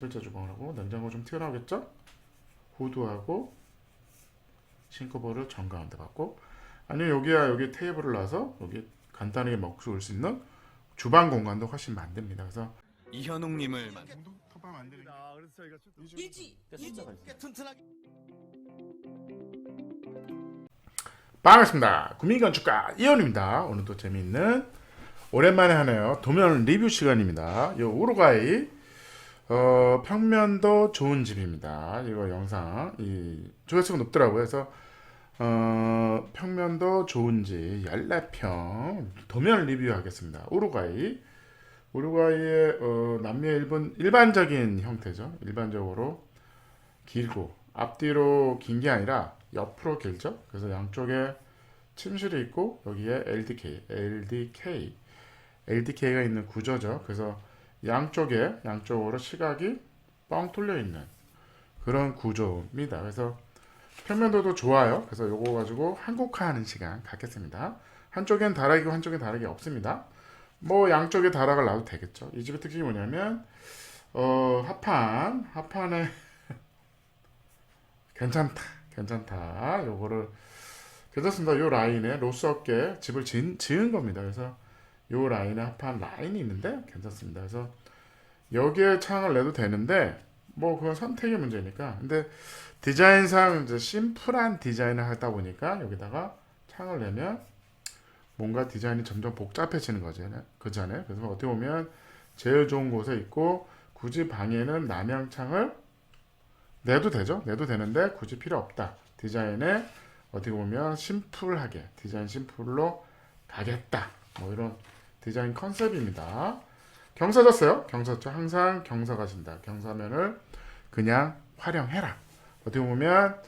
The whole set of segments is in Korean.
글자 주방을 하고 냉장고 좀 튀어나오겠죠? 후드하고 싱크볼을 정가운데 받고 아니면 여기야 여기 테이블을 놔서 여기 간단하게 먹을 수 있는 주방 공간도 훨씬 만듭니다. 그래서 이현웅님을 만 토방 만드는 게 아, 그래서 저희가 좀 일지 일지 튼튼하게 반갑습니다. 국민건축가 이현입니다. 오늘도 재미있는 오랜만에 하네요. 도면 리뷰 시간입니다. 요 우루과이 어, 평면도 좋은 집입니다. 이거 영상 이 조회수가 높더라고요. 그래서 어, 평면도 좋은 집 14평 도면 리뷰하겠습니다. 우루과이 우루과이의 어, 남미 일본 일반적인 형태죠. 일반적으로 길고 앞뒤로 긴 게 아니라 옆으로 길죠. 그래서 양쪽에 침실이 있고 여기에 LDK, LDK, LDK가 있는 구조죠. 그래서 양쪽에 양쪽으로 시각이 뻥 뚫려 있는 그런 구조입니다. 그래서 평면도도 좋아요. 그래서 요거 가지고 한국화하는 시간 갖겠습니다. 한쪽엔 다락이고 한쪽엔 다락이 없습니다. 뭐 양쪽에 다락을 놔도 되겠죠. 이 집의 특징이 뭐냐면 어 합판 합판에 괜찮다 괜찮다 요거를 괜찮습니다 요 라인에 로스 업계 집을 지은, 지은 겁니다 그래서 요 라인에 합한 라인이 있는데 괜찮습니다 그래서 여기에 창을 내도 되는데 뭐 그건 선택의 문제니까 근데 디자인상 이제 심플한 디자인을 하다 보니까 여기다가 창을 내면 뭔가 디자인이 점점 복잡해지는 거죠 그잖아요 그래서 어떻게 보면 제일 좋은 곳에 있고 굳이 방에는 남향창을 내도 되죠. 내도 되는데 굳이 필요 없다. 디자인에 어떻게 보면 심플하게 디자인 심플로 가겠다. 뭐 이런 디자인 컨셉입니다. 경사 졌어요. 경사 죠. 항상 경사 가신다. 경사면을 그냥 활용해라. 어떻게 보면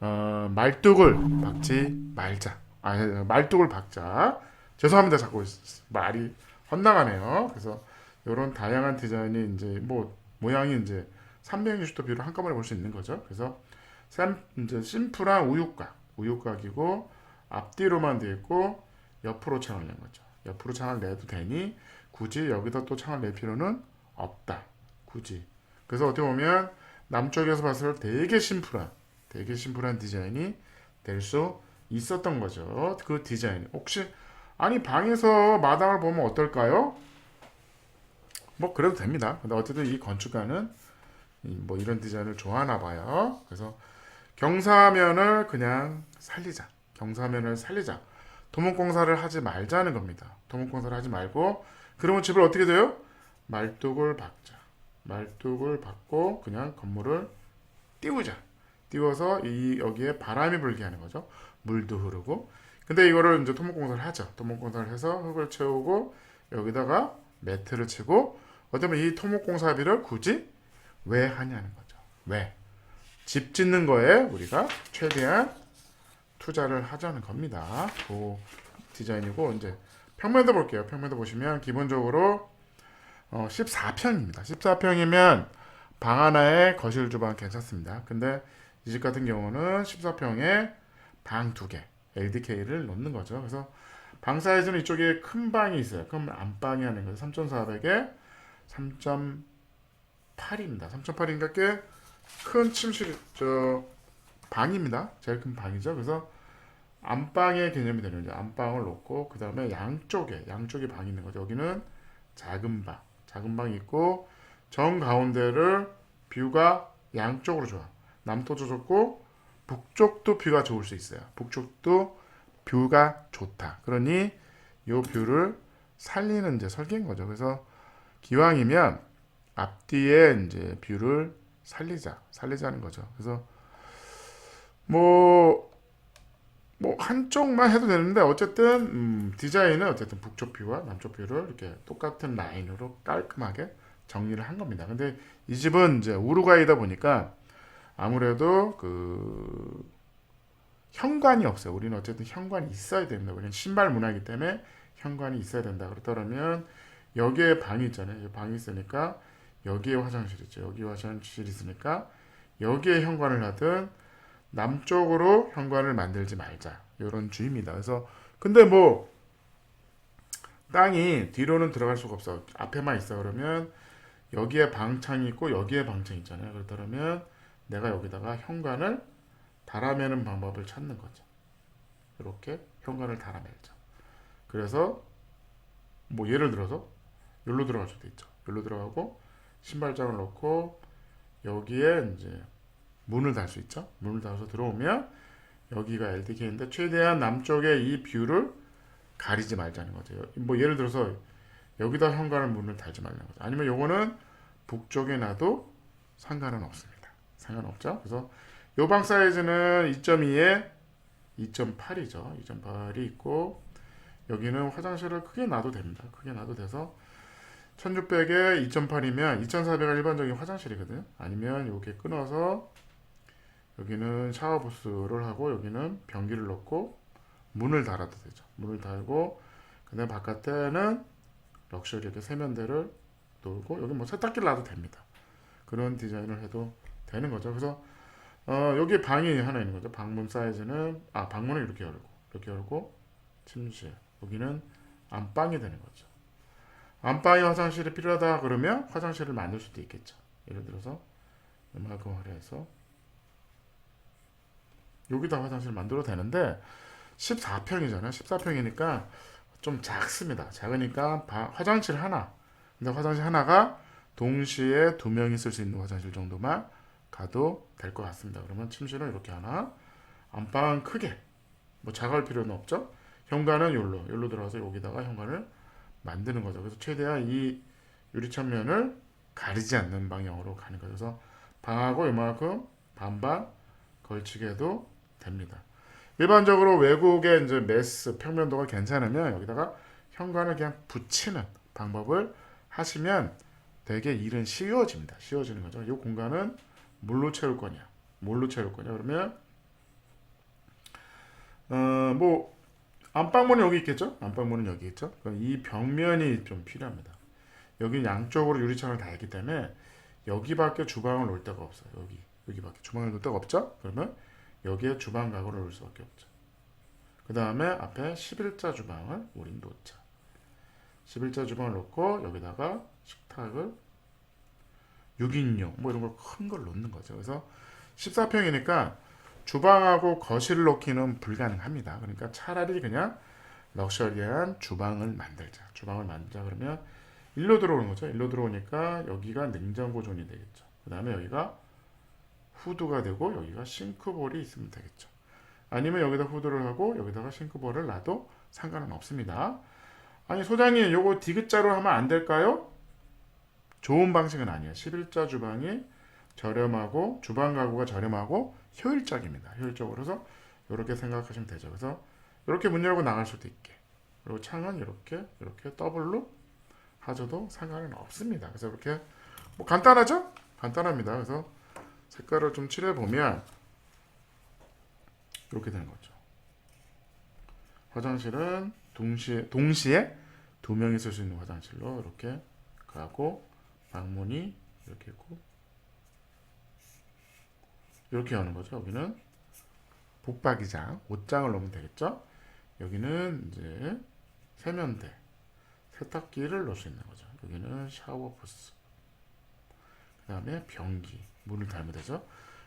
어, 말뚝을 박지 말자. 아, 말뚝을 박자. 죄송합니다. 자꾸 말이 헛나가네요. 그래서 이런 다양한 디자인이 이제 뭐 모양이 이제 360도 뷰를 한꺼번에 볼 수 있는 거죠. 그래서 쌈, 이제 심플한 우육각, 우육각이고 앞뒤로만 되어 있고 옆으로 낸 거죠. 옆으로 창을 내도 되니 굳이 여기다 또 창을 낼 필요는 없다. 굳이. 그래서 어떻게 보면 남쪽에서 봤을 때 되게 심플한, 되게 심플한 디자인이 될 수 있었던 거죠. 그 디자인. 혹시 아니 방에서 마당을 보면 어떨까요? 뭐 그래도 됩니다. 근데 어쨌든 이 건축가는 이- 뭐 이런 디자인을 좋아하나 봐요. 그래서 경사면을 그냥 살리자. 경사면을 살리자. 토목공사를 하지 말자는 겁니다. 토목공사를 하지 말고 그러면 집을 어떻게 돼요? 말뚝을 박자. 말뚝을 박고 그냥 건물을 띄우자. 띄워서 이 여기에 바람이 불게 하는 거죠. 물도 흐르고. 근데 이거를 이제 토목공사를 하죠. 토목공사를 해서 흙을 채우고 여기다가 매트를 치고 어쩌면 이 토목공사비를 굳이 왜 하냐는 거죠. 왜? 집 짓는 거에 우리가 최대한 투자를 하자는 겁니다. 그 디자인이고 이제 평면도 볼게요. 평면도 보시면 기본적으로 어, 14평입니다. 14평이면 방 하나에 거실 주방 괜찮습니다. 근데 이 집 같은 경우는 14평에 방 두 개, LDK를 넣는 거죠. 그래서 방 사이즈는 이쪽에 큰 방이 있어요. 그럼 안방이 하는 거죠. 3.400에 3.8입니다. 3.8인가 꽤큰 침실 저 방입니다. 제일 큰 방이죠. 그래서 안방의 개념이 되는 거죠. 안방을 놓고 그 다음에 양쪽에 양쪽에 방이 있는 거죠. 여기는 작은 방, 작은 방이 있고 정 가운데를 뷰가 양쪽으로 좋아. 남쪽도 좋고 북쪽도 뷰가 좋을 수 있어요. 북쪽도 뷰가 좋다. 그러니 이 뷰를 살리는 이제 설계인 거죠. 그래서 기왕이면 앞뒤에 이제 뷰를 살리자, 살리자는 거죠. 그래서 뭐, 뭐 한쪽만 해도 되는데 어쨌든 음, 디자인은 어쨌든 북쪽 뷰와 남쪽 뷰를 이렇게 똑같은 라인으로 깔끔하게 정리를 한 겁니다. 근데 이 집은 이제 우루과이다 보니까 아무래도 그 현관이 없어요. 우리는 어쨌든 현관이 있어야 됩니다. 우리는 신발 문화이기 때문에 현관이 있어야 된다. 그렇다면 여기에 방이 있잖아요. 방이 있으니까 여기에 화장실 있죠. 여기 화장실 있으니까 여기에 현관을 하든 남쪽으로 현관을 만들지 말자. 이런 주의입니다. 그래서 근데 뭐 땅이 뒤로는 들어갈 수가 없어. 앞에만 있어 그러면 여기에 방창이 있고 여기에 방창이 있잖아요. 그렇다면 내가 여기다가 현관을 달아매는 방법을 찾는 거죠. 이렇게 현관을 달아매죠. 그래서 뭐 예를 들어서 여기로 들어갈 수도 있죠. 여기로 들어가고 신발장을 넣고 여기에 이제 문을 달 수 있죠. 문을 달아서 들어오면 여기가 LDK인데 최대한 남쪽에 이 뷰를 가리지 말자는 거죠. 뭐 예를 들어서 여기다 현관을 문을 달지 말라는 거죠. 아니면 요거는 북쪽에 놔도 상관은 없습니다. 상관없죠. 그래서 요 방 사이즈는 2.2에 2.8이죠. 2.8이 있고 여기는 화장실을 크게 놔도 됩니다. 크게 놔도 돼서 1600에 2.8이면 2400은 일반적인 화장실이거든요. 아니면 이렇게 끊어서 여기는 샤워 부스를 하고 여기는 변기를 넣고 문을 달아도 되죠. 문을 달고 그다음 바깥에는 럭셔리 이렇게 세면대를 놓고 여기 뭐 세탁기를 놔도 됩니다. 그런 디자인을 해도 되는 거죠. 그래서 어, 여기 방이 하나 있는 거죠. 방문 사이즈는 아 방문을 이렇게 열고 이렇게 열고 침실 여기는 안방이 되는 거죠. 안방에 화장실이 필요하다 그러면 화장실을 만들 수도 있겠죠. 예를 들어서 이만큼 화려해서 여기다 화장실 만들어도 되는데 14평이잖아요. 14평이니까 좀 작습니다. 작으니까 바- 화장실 하나. 근데 화장실 하나가 동시에 두 명이 쓸 수 있는 화장실 정도만 가도 될 것 같습니다. 그러면 침실은 이렇게 하나, 안방은 크게 뭐 작을 필요는 없죠. 현관은 여기로 여기로 들어가서 여기다가 현관을 만드는 거죠. 그래서 최대한 이 유리창면을 가리지 않는 방향으로 가는 거죠. 그래서 방하고 이만큼 반반 걸치게 해도 됩니다. 일반적으로 외국의 이제 메스 평면도가 괜찮으면 여기다가 현관을 그냥 붙이는 방법을 하시면 되게 일은 쉬워집니다. 쉬워지는 거죠. 이 공간은 뭘로 채울 거냐? 뭘로 채울 거냐? 그러면 어 뭐 안방문은 여기 있겠죠? 안방문은 여기 있죠? 그럼 이 벽면이 좀 필요합니다. 여기 양쪽으로 유리창을 달기 때문에 여기밖에 주방을 놓을 데가 없어요. 여기 여기밖에 주방을 놓을 데가 없죠? 그러면 여기에 주방 가구를 놓을 수밖에 없죠. 그 다음에 앞에 11자 주방을 우리 놓자. 11자 주방을 놓고 여기다가 식탁을 6인용 뭐 이런 걸 큰 걸 놓는 거죠. 그래서 14평이니까 주방하고 거실을 놓기는 불가능합니다. 그러니까 차라리 그냥 럭셔리한 주방을 만들자. 주방을 만들자 그러면 일로 들어오는 거죠. 일로 들어오니까 여기가 냉장고 존이 되겠죠. 그 다음에 여기가 후드가 되고 여기가 싱크볼이 있으면 되겠죠. 아니면 여기다 후드를 하고 여기다가 싱크볼을 놔도 상관은 없습니다. 아니 소장님 요거 디귿자로 하면 안 될까요? 좋은 방식은 아니에요. 11자 주방이 저렴하고 주방 가구가 저렴하고 효율적입니다. 효율적으로 그래서 이렇게 생각하시면 되죠. 그래서 이렇게 문 열고 나갈 수도 있게 그리고 창은 이렇게 이렇게 더블로 하셔도 상관은 없습니다. 그래서 이렇게 뭐 간단하죠? 간단합니다. 그래서 색깔을 좀 칠해 보면 이렇게 되는 거죠. 화장실은 동시에 동시에 두 명이 쓸 수 있는 화장실로 이렇게 가고 방문이 이렇게 있고 이렇게 하는 거죠. 여기는 복박이장 옷장을 놓으면 되겠죠. 여기는 이제 세면대 세탁기를 넣을 수 있는 거죠. 여기는 샤워 부스 그 다음에 변기 문을 달면 되죠.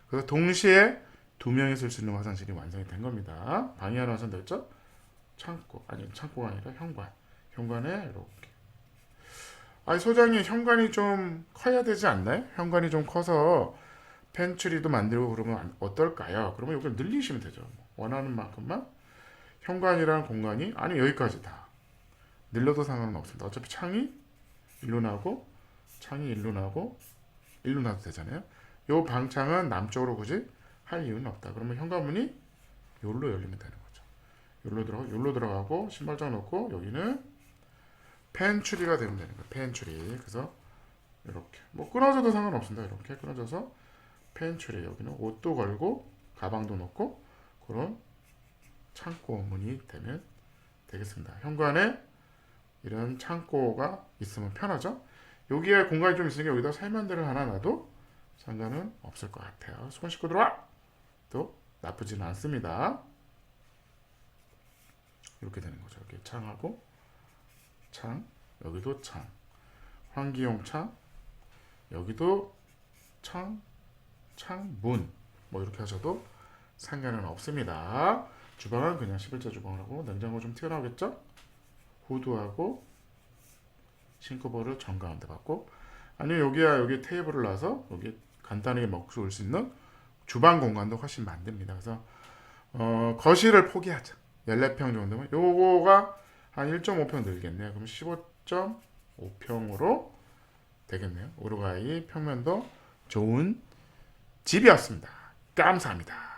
그래서 동시에 두 명이 쓸 수 있는 화장실이 완성이 된 겁니다. 방이 하나 완성됐죠? 창고 아니 창고가 아니라 현관 현관에 이렇게 아니 소장님 현관이 좀 커야 되지 않나요? 현관이 좀 커서 펜츄리도 만들고 그러면 안- 어떨까요? 그러면 여기를 늘리시면 되죠. 원하는 만큼만 현관이라는 공간이 아니 여기까지 다 늘려도 상관은 없습니다. 어차피 창이 일로 나고 창이 일로 나고 일로 나도 되잖아요. 요 방창은 남쪽으로 굳이 할 이유는 없다. 그러면 현관문이 여기로 열리면 되는 거죠. 여기로 들어가 여기로 들어가고 신발장 넣고 여기는 펜츄리가 되면 되는 거예요. 펜츄리. 그래서 이렇게 뭐 끊어져도 상관없습니다. 이렇게 끊어져서 펜츄리 여기는 옷도 걸고 가방도 넣고 그런 창고 문이 되면 되겠습니다. 현관에 이런 창고가 있으면 편하죠. 여기에 공간이 좀 있으니까 여기다 세면대를 하나 놔도 상관은 없을 것 같아요. 손 씻고 들어와! 또 나쁘지는 않습니다. 이렇게 되는 거죠. 이렇게 창하고 창, 여기도 창, 환기용 창, 여기도 청, 창, 문. 뭐 이렇게 하셔도 상관은 없습니다. 주방은 그냥 11자 주방이라고 냉장고 좀 튀어나오겠죠? 후드하고 싱크볼을 정 가운데 받고 아니면 여기야 여기 테이블을 놔서 여기 간단하게 먹을 수 있는 주방 공간도 훨씬 만듭니다. 그래서 어, 거실을 포기하자. 14평 정도면 요거가 한 1.5평 늘겠네요. 그럼 15.5평으로 되겠네요. 우루과이 평면도 좋은 집이었습니다. 감사합니다.